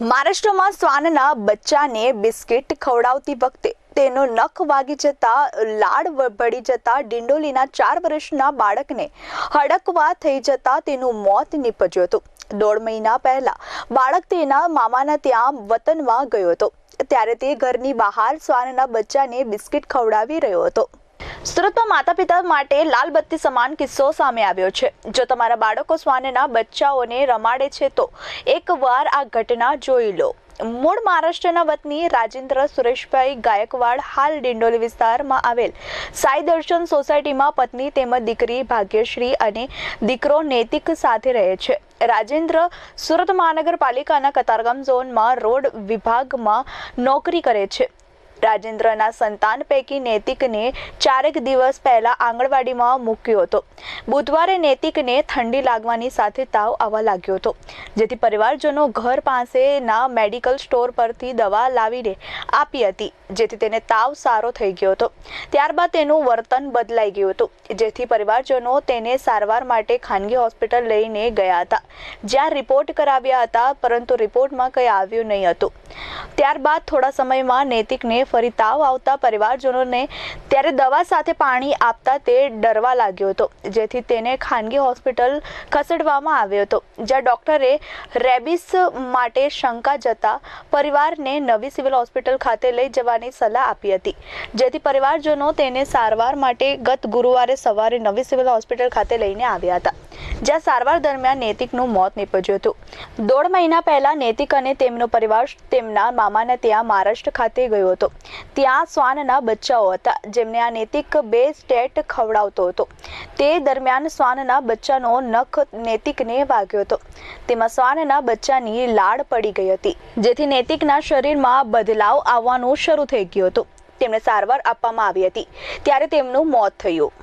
મહારાષ્ટ્રમાં શ્વાનના બચ્ચાને બિસ્કિટ ખવડાવતી વખતે તેનો નખ વાગી જતા લાડ ભળી જતા ડિંડોલીના ચાર વર્ષના બાળકને હડકવા થઈ જતા તેનું મોત નીપજ્યું હતું. દોઢ મહિના પહેલા બાળક તેના મામાના ત્યાં વતનમાં ગયો હતો. ત્યારે તે ઘરની બહાર શ્વાનના બચ્ચાને બિસ્કિટ ખવડાવી રહ્યો હતો. સુરતમાં માતા પિતા માટે લાલ બત્તી સમાન કિસ્સો સામે આવ્યો છે. જો તમારા બાળકો સ્વાનેના બચ્ચાઓને રમાડે છે તો એકવાર આ ઘટના જોઈ લો. મૂળ મહારાષ્ટ્રના વતની રાજેન્દ્ર સુરેશભાઈ ગાયકવાડ હાલ ડિંડોલી વિસ્તારમાં આવેલ સાઈ દર્શન સોસાયટીમાં પત્ની તેમજ દીકરી ભાગ્યશ્રી અને દીકરો નૈતિક સાથે રહે છે. રાજેન્દ્ર સુરત મહાનગરપાલિકાના કતારગામ ઝોનમાં રોડ વિભાગમાં નોકરી કરે છે. રાજેન્દ્રના સંતાન પૈકી નૈતિકને ચારેક દિવસ પહેલા આંગણવાડીમાં મૂક્યો હતો. બુધવારે નૈતિકને ઠંડી લાગવાની સાથે તાવ આવવા લાગ્યો હતો. જેથી પરિવારજનો ઘર પાસેના મેડિકલ સ્ટોર પરથી દવા લાવીને આપી હતી, જેથી તેને તાવ સારો થઈ ગયો હતો. ત્યારબાદ તેનું વર્તન બદલાઈ ગયું હતું, જેથી પરિવારજનો તેને સારવાર માટે ખાનગી હોસ્પિટલ લઈને ગયા હતા. જ્યાં રિપોર્ટ કરાવ્યા હતા, પરંતુ રિપોર્ટમાં કંઈ આવ્યું નહીં હતું. ત્યારબાદ થોડા સમયમાં નૈતિકને ફરી તાવ આવતા પરિવારજનોને ત્યારે દવા સાથે પાણી આપતા તે ડરવા લાગ્યો હતો, જેથી તેને ખાનગી હોસ્પિટલ ખસેડવામાં આવ્યો હતો, જ્યાં ડૉક્ટરે રેબિસ માટે શંકા જતા પરિવારને નવી સિવિલ હોસ્પિટલ ખાતે લઈ જવાની સલાહ આપી હતી, જેથી પરિવારજનો તેને સારવાર માટે ગત ગુરુવારે સવારે નવી સિવિલ હોસ્પિટલ ખાતે લઈને આવ્યા હતા. જ્યાં સારવાર દરમિયાન નૈતિકનું મોત નીપજ્યું હતું. દોઢ મહિના પહેલા નૈતિક અને તેમનો પરિવાર તેમના મામાના ત્યાં મહારાષ્ટ્ર ખાતે ગયો હતો. ત્યાં શ્વાનના બચ્ચાઓ હતા, જેમને આ નૈતિક બે સ્ટેટ ખવડાવતો હતો. તે દરમિયાન શ્વાનના બચ્ચાનો નખ નૈતિકને વાગ્યો હતો. તેમાં શ્વાનના બચ્ચાની લાડ પડી ગઈ હતી, જેથી નૈતિકના શરીરમાં બદલાવ આવવાનું શરૂ થઈ ગયું હતું. તેમને સારવાર આપવામાં આવી હતી, ત્યારે તેમનું મોત થયું.